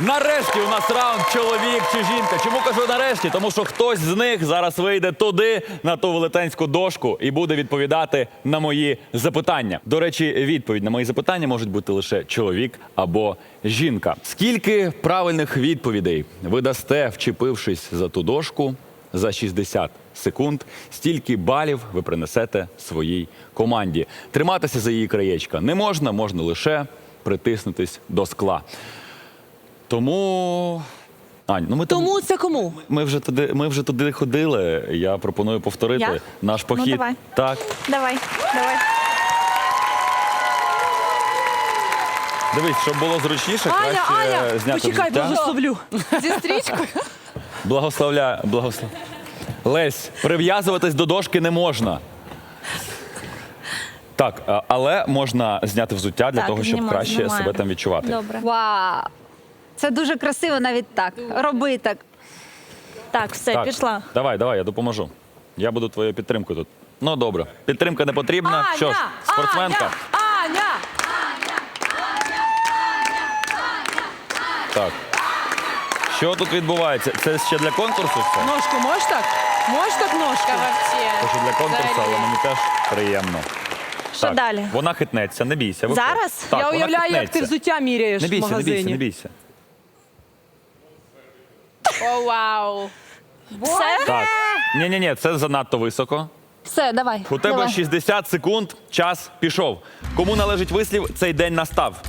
Нарешті у нас раунд чоловік чи жінка. Чому кажу нарешті? Тому що хтось з них зараз вийде туди, на ту велетенську дошку, і буде відповідати на мої запитання. До речі, відповідь на мої запитання можуть бути лише чоловік або жінка. Скільки правильних відповідей ви дасте, вчепившись за ту дошку за 60 секунд? Стільки балів ви принесете своїй команді. Триматися за її краєчка не можна, можна лише притиснутись до скла. Тому. Ань, ну ми там- це кому? ми вже туди, ми вже туди ходили. Я пропоную повторити Я? наш похід. давай. Так, Давай, давай. дивись, щоб було зручніше, Аня, краще Аня, зняти почекай, взуття. благословлю. Зі стрічкою. Благословля, благослов. Лесь, прив'язуватись до дошки не можна. Так, а- але можна зняти взуття для Так, того, щоб знімаю, краще знімаю. себе там відчувати. Добре. Вау! Це дуже красиво навіть так. Роби так. Так, все, Так, пішла. Давай, давай, я допоможу. Я буду твоєю підтримкою тут. Ну добре, підтримка не потрібна. Що ж, спортсменка. Аня! Так. Що тут відбувається? Це ще для конкурсу все? Ножку можеш так? Можеш так ножку? Це ще для конкурсу, але мені теж приємно. Що далі? Вона хитнеться, не бійся. виходь. Зараз? Так, Я вона уявляю, як ти хитнеться. взуття міряєш Не бійся, в не магазині. бійся, не бійся. О, вау. Все? Так. Ні, ні, ні, це занадто високо. Все, давай. У тебе давай. 60 секунд, час пішов. Кому належить вислів, цей день настав.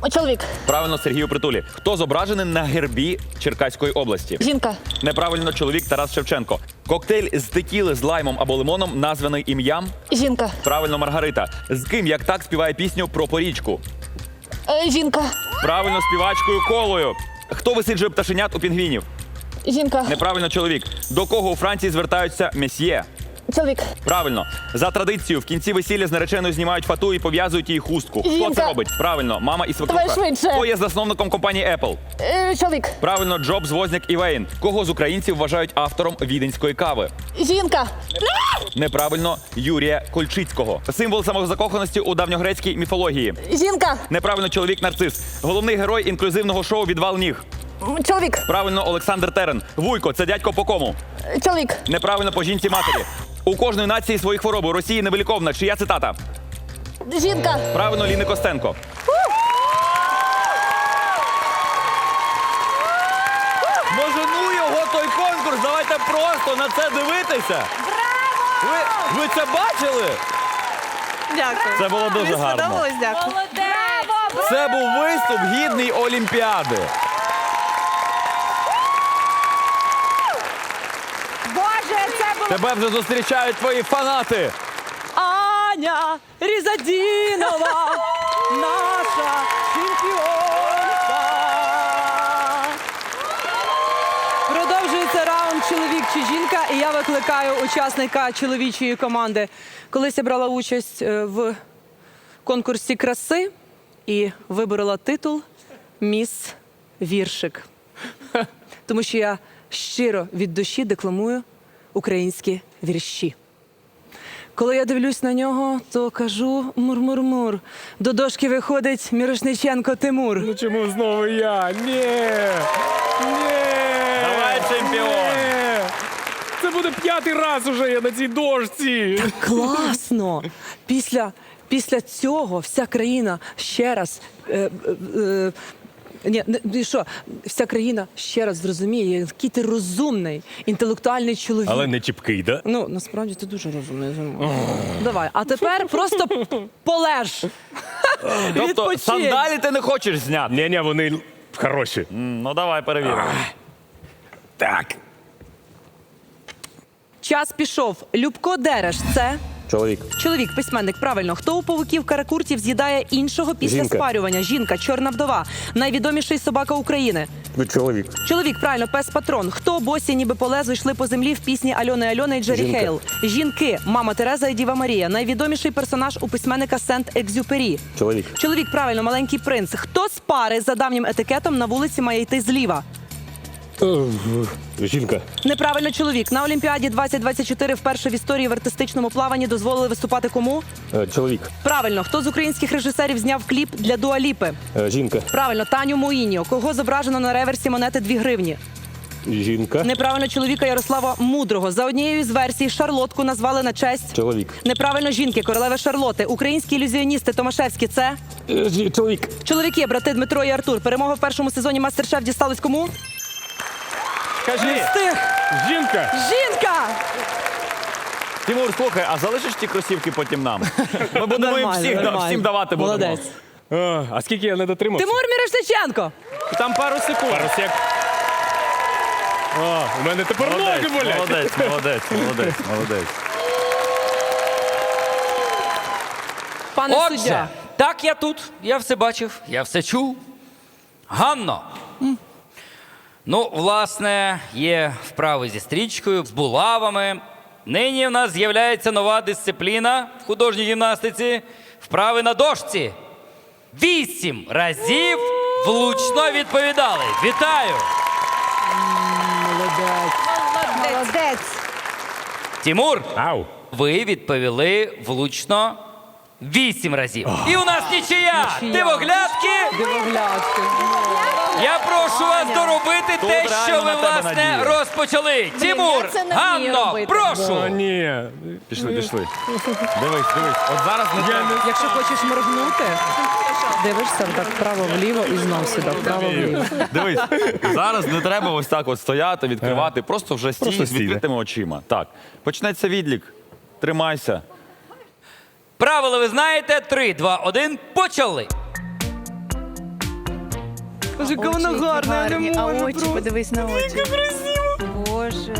О, чоловік, Правильно, Сергію Притулі. Хто зображений на гербі Черкаської області? жінка, Неправильно, чоловік Тарас Шевченко. Коктейль з текіли з лаймом або лимоном названий ім'ям. жінка, Правильно, Маргарита. З ким як так співає пісню про порічку? е, жінка, Правильно, співачкою колою. Хто висиджує пташенят у пінгвінів? Жінка, Неправильно, чоловік. До кого у Франції звертаються месьє? чоловік, Правильно. За традицією, в кінці весілля з нареченою знімають фату і пов'язують їй хустку. Хто це робить? Правильно, мама і свекруха. Давай швидше. Хто є засновником компанії Apple? е, чоловік, Правильно, Джобс, Возняк і Вейн. Кого з українців вважають автором віденської кави? жінка, Неправильно, Юрія Кольчицького. Символ самозакоханості у давньогрецькій міфології. жінка, Неправильно, чоловік нарцис. Головний герой інклюзивного шоу Відвал ніг. Чоловік, Правильно, Олександр Терен. Вуйко, це дядько по кому? е, чоловік, Неправильно по жінці матері. У кожної нації свої хвороби. У Росії невиліковна. Чия цитата? жінка, Правильно, Ліни Костенко. Може, ну його той конкурс. Давайте просто на це дивитися. Ви, ви це бачили? Дякую. Це було дуже Мені гарно. сподобалось, дякую. Це був виступ гідний Олімпіади. Боже, це було Тебе вже зустрічають твої фанати. Аня Різадінова, наша чемпіонка. Продовжується раунд чоловік чи жінка, і я викликаю учасника чоловічої команди. Колись я брала участь е, в конкурсі краси і виборола титул Міс Віршик. Тому що я щиро від душі декламую українські вірші. Коли я дивлюсь на нього, то кажу мур-мур-мур. До дошки виходить Мірошниченко Тимур. Ну чому знову я? Ні. Ні. Давай, чемпіон. Ні. Це буде п'ятий раз уже я на цій дошці. Класно! Після, після цього вся країна ще раз. Е, е, е, ні, ну що, вся країна ще раз зрозуміє, який ти розумний, інтелектуальний чоловік. Але не чіпкий, да? Ну, насправді ти дуже розумний. Давай, а тепер просто полеж. Тобто Відпочинь. сандалі ти не хочеш зняти. Ні, ні, вони хороші. М, Ну давай перевіримо. Так. Час пішов. Любко Дереш це Чоловік. Чоловік, письменник, правильно. Хто у павуків каракуртів з'їдає іншого після Жінка. спарювання? Жінка, чорна вдова. Найвідоміший собака України. Чоловік. Чоловік, правильно, пес патрон. Хто босі, ніби по лезу йшли по землі в пісні Альони Альони і Джері Жінка. Хейл? Жінки, мама Тереза і Діва Марія. Найвідоміший персонаж у письменника Сент Екзюпері. Чоловік. Чоловік, правильно, маленький принц. Хто з пари за давнім етикетом на вулиці має йти зліва? Жінка. Неправильно, чоловік. На Олімпіаді 2024 вперше в історії в артистичному плаванні дозволили виступати кому? Е, Чоловік. Правильно, хто з українських режисерів зняв кліп для Дуаліпи? Е, Жінка. Правильно, Таню Моїньо. Кого зображено на реверсі монети 2 гривні? Жінка. Неправильно чоловіка Ярослава Мудрого. За однією з версій Шарлотку назвали на честь. Чоловік. Неправильно жінки, королеви Шарлоти. Українські ілюзіоністи Томашевські це Е, Чоловік. чоловіки, брати Дмитро і Артур. Перемога в першому сезоні Мастер-Шеф дісталась кому? Кажи. Стих! Жінка. Жінка! Тимур, слухай, а залишиш ті кросівки потім нам? Ми будемо їм Нормально, всіх, нормально. всім давати будемо. Молодець. А, а скільки я не дотримався? Тимур Мірошниченко! Там пару секунд. Пару сек. О, у мене тепер ноги болять. молодець, молодець, молодець, молодець. Пане Отже, суддя. так я тут, я все бачив, я все чув. Ганно. Ну, власне, є вправи зі стрічкою, з булавами. Нині в нас з'являється нова дисципліна в художній гімнастиці вправи на дошці. Вісім разів влучно відповідали. Вітаю! Молодець. Тімур, Ау. ви відповіли влучно вісім разів. І у нас нічия! Дивоглядки! Дивоглядки. Я прошу вас доробити те, що ви на тебе власне надія. розпочали. Тимур, я це не вмію Ганно, робити. Прошу. ні. Пішли, пішли. Дивись, дивись. От зараз не треба. Якщо хочеш моргнути, дивишся так вправо-вліво і знов сюди, вправо-вліво. Дивись, зараз не треба ось так от стояти, відкривати, просто вже стій Просто з стій, відкритими очима. Так, почнеться відлік. Тримайся. Правила ви знаєте. Три, два, один. Почали. Боже, яка вона гарна, я не а можу очі, просто. подивись на очі. Боже.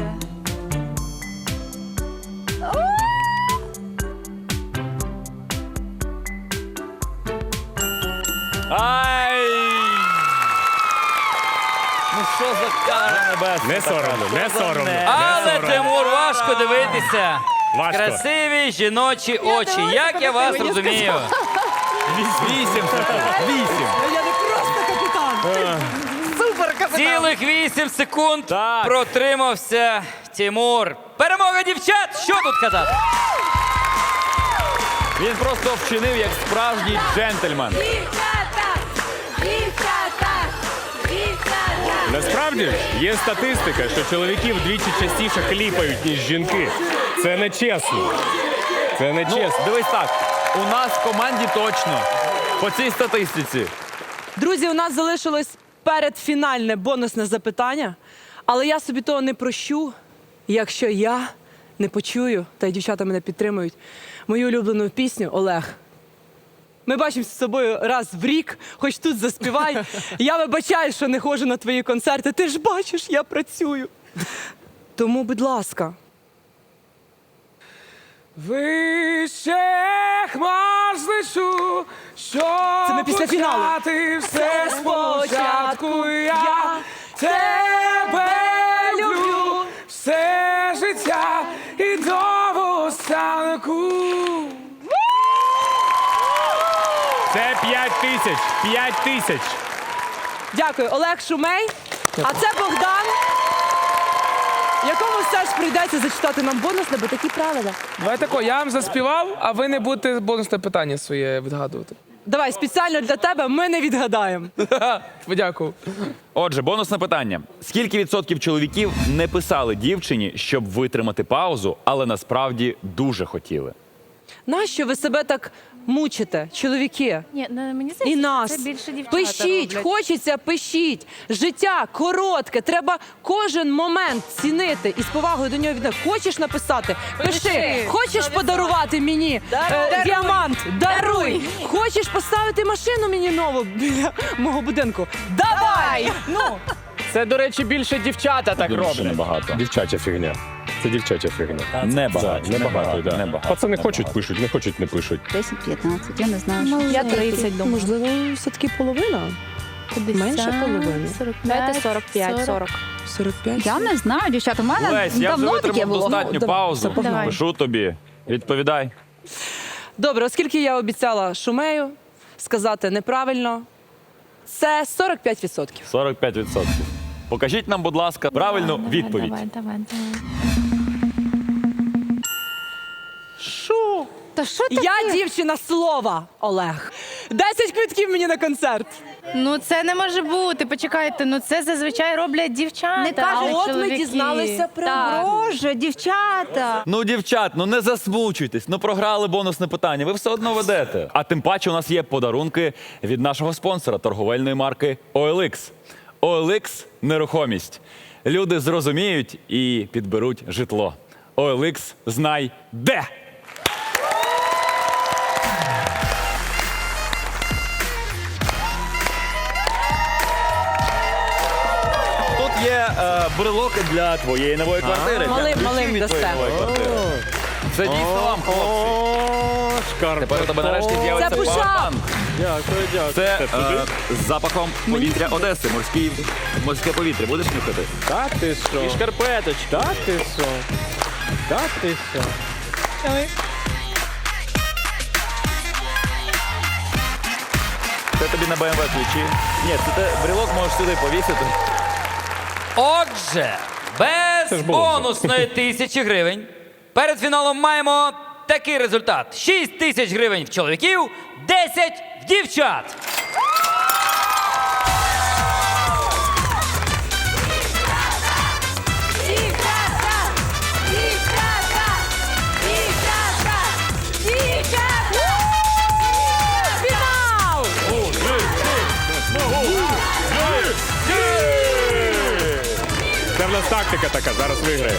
Ай! Ну що за кара небесна? Не соромно, не соромно. Але соромно. Тимур, важко дивитися. Важко. Красиві жіночі очі. Як я вас розумію? Вісім. Вісім. Цілих вісім секунд Так. протримався Тимур. Перемога дівчат! Що тут казати? Він просто вчинив як справжній джентльмен. Дівчата! Дівчата! Дівчата! Насправді є статистика, що чоловіки вдвічі частіше хліпають, ніж жінки. Це не чесно. Це не Ну, чесно. дивись так. У нас в команді точно. По цій статистиці. Друзі, у нас залишилось передфінальне бонусне запитання, але я собі того не прощу, якщо я не почую, та й дівчата мене підтримують, мою улюблену пісню Олег. Ми бачимося з собою раз в рік, хоч тут заспівай. Я вибачаю, що не ходжу на твої концерти. Ти ж бачиш, я працюю. Тому, будь ласка. Вище хмар злечу, що Це ми після фіналу. почати все спочатку я тебе люблю все життя і до останку. Це 5 тисяч. 5 тисяч. Дякую, Олег Шумей. А це Богдан, якому все ж прийдеться зачитати нам бонусне, бо такі правила. Давай тако, я вам заспівав, а ви не будете бонусне питання своє відгадувати. Давай спеціально для тебе ми не відгадаємо. Подякую. Отже, бонусне питання: скільки відсотків чоловіків не писали дівчині, щоб витримати паузу, але насправді дуже хотіли? Нащо ви себе так мучите, чоловіки? Ні, не, мені І нас це більше дівчата пишіть, роблять. хочеться, пишіть. Життя коротке. Треба кожен момент цінити і з повагою до нього відносити. Хочеш написати? Пиши. Пиши. Хочеш подарувати мені е, діамант? Даруй. Хочеш поставити машину мені нову біля мого будинку? Давай! Ну Це, до речі, більше дівчата так роблять. небагато. Дівчача фігня. Це дівчача фігня. Небагато. Небагато, да. Небагато. Пацани хочуть, пишуть, не хочуть, не пишуть. 10-15, я не знаю. що. Я 30 думаю. Можливо, все-таки половина. Менше половини. Дайте 45, 40. 45. Я не знаю, дівчата. У мене Лесь, я вже давно таке витримав було. достатню Ну, паузу. давай. Пишу тобі. Відповідай. Добре, оскільки я обіцяла Шумею сказати неправильно, це 45%. 45%. Покажіть нам, будь ласка, правильну відповідь. Давай, давай, давай. Та що таке? Я дівчина слова, Олег. 10 квитків мені на концерт. Ну це не може бути. Почекайте, ну це зазвичай роблять дівчата. Не кажуть, а А от ми чоловіки. дізналися про Так. Боже, дівчата. Ну, дівчат, ну не засмучуйтесь. Ну програли бонусне питання. Ви все одно ведете. А тим паче у нас є подарунки від нашого спонсора торговельної марки OLX. OLX – нерухомість. Люди зрозуміють і підберуть житло. OLX – знай де. Є е, брелок для твоєї нової квартири. для Малим- ключів малим від твоєї дасте. нової квартири. Це дійсно вам, хлопці. Тепер у тебе нарешті з'явиться Це пушап. пауербанк. Дякую, дякую. Це е, з запахом повітря Одеси, морський, морське повітря. Будеш нюхати? Та ти що? І шкарпеточки. Та ти що? Та ти що? Це тобі на БМВ ключі. Ні, це ти брелок можеш сюди повісити. Отже, без бонусної тисячі гривень. Перед фіналом маємо такий результат: 6 тисяч гривень в чоловіків, 10 в дівчат. Нас тактика така, зараз виграє.